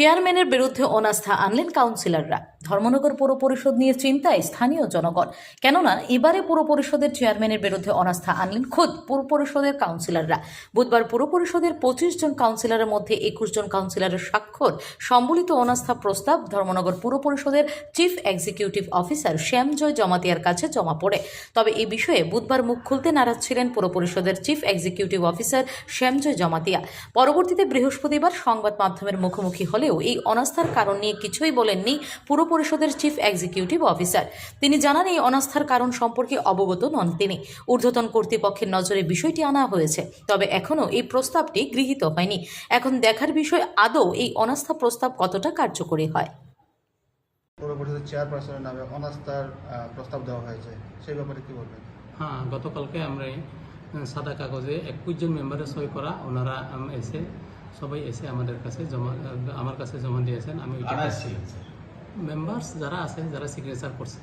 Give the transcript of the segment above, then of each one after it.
চেয়ারম্যানের বিরুদ্ধে অনাস্থা আনলেন কাউন্সিলররা। ধর্মনগর পৌর পরিষদ নিয়ে চিন্তায় স্থানীয় জনগণ। কেননা, এবারে পুর পরিষদের চেয়ারম্যানের বিরুদ্ধে অনাস্থা আনলেন খোদ পুর পরিষদের কাউন্সিলররা। বুধবার পুর পরিষদের পঁচিশ জন কাউন্সিলরের মধ্যে একুশ জন কাউন্সিলরের স্বাক্ষর, সম্বলিত অনাস্থা প্রস্তাব ধর্মনগর পুর পরিষদের চিফ এক্সিকিউটিভ অফিসার শ্যামজয় জমাতিয়ার কাছে জমা পড়ে। তবে এ বিষয়ে বুধবার মুখ খুলতে নারাজ ছিলেন পুর পরিষদের chief executive officer Shyamjoy Jamatia. পরবর্তীতে বৃহস্পতিবার সংবাদ মাধ্যমের মুখোমুখি হলেও এই অনাস্থার কারণ নিয়ে কিছুই বলেননি পুর পরিষদের চিফ এক্সিকিউটিভ অফিসার তিনি জানান এই অনাস্থার কারণ সম্পর্কে অবগত নন তিনি। ঊর্ধ্বতন কর্তৃপক্ষের নজরে বিষয়টি আনা হয়েছে তবে এখনও এই প্রস্তাবটি গৃহীত হয়নি। এখন দেখার বিষয় আদৌ এই অনাস্থা প্রস্তাব কতটা কার্যকরী হয়? পৌর পরিষদের চেয়ারপারসনের নামে অনাস্থার প্রস্তাব দেওয়া হয়েছে। সেই ব্যাপারে কি বলবেন? হ্যাঁ গতকালকে আমরা সাদা কাগজে একুশ জন মেম্বারের সই করা ওনারা এসে সবাই এসে আমাদের কাছে জমা আমার কাছে জমা দিয়েছেন আমি মেম্বার্স যারা আছে যারা সিগনেচার করছে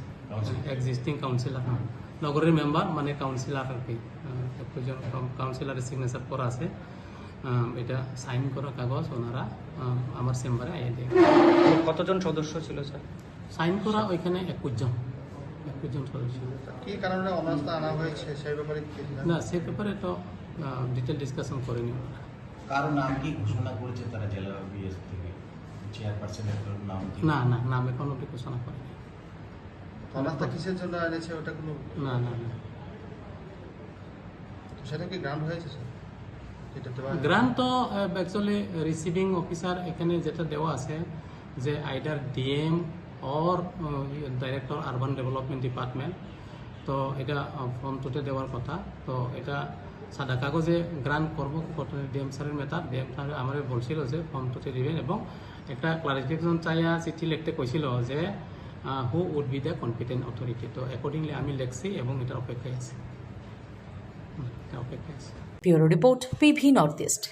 এক্সিস্টিং কাউন্সিলর নগরের মেম্বার মানে কাউন্সিলর আর কি। আহ, কাউন্সিলারের সিগনেচার করা আছে। এটা সাইন করা কাগজ ওনারা আমার চেম্বারে আইয়ে দিয়ে। কতজন সদস্য ছিল স্যার? সাইন করা ওইখানে একুশ জন। একুশ জন সদস্য। কি কারণে অনাস্থা আনা হয়েছে সেই ব্যাপারে না সে ব্যাপারে তো ডিটেল ডিসকাশন করেনি ওনারা। কারও নাম কি ঘোষণা করেছে তারা জেলা বিএস থেকে চেয়ারপারসনের নাম না না নাম এখন ঘোষণা অনাস্থা কিসের জন্য এনেছে ওটা কোনো না না না। সেটা কি গ্রান্ট হয়েছে স্যার? গ্রান্ট তো অ্যাকচুয়ালি রিসিভিং অফিসার এখানে যেটা দেওয়া আছে যে either DM or director urban development department তো এটা ফর্ম টুতে দেওয়ার কথা। তো এটা সাদা কাগজে গ্রান্ট করব ডিএম স্যারের মেতা ডিএম স্যার আমার বলছিল যে ফর্ম টুতে দিবেন এবং একটা ক্লারিফিকেশন চাইয়া চিঠি লিখতে কৈছিল যে who would be the competent authority তো অ্যাকর্ডিংলি আমি লিখছি এবং এটা অপেক্ষায় আছে। অপেক্ষায় আছে। Report PV North East.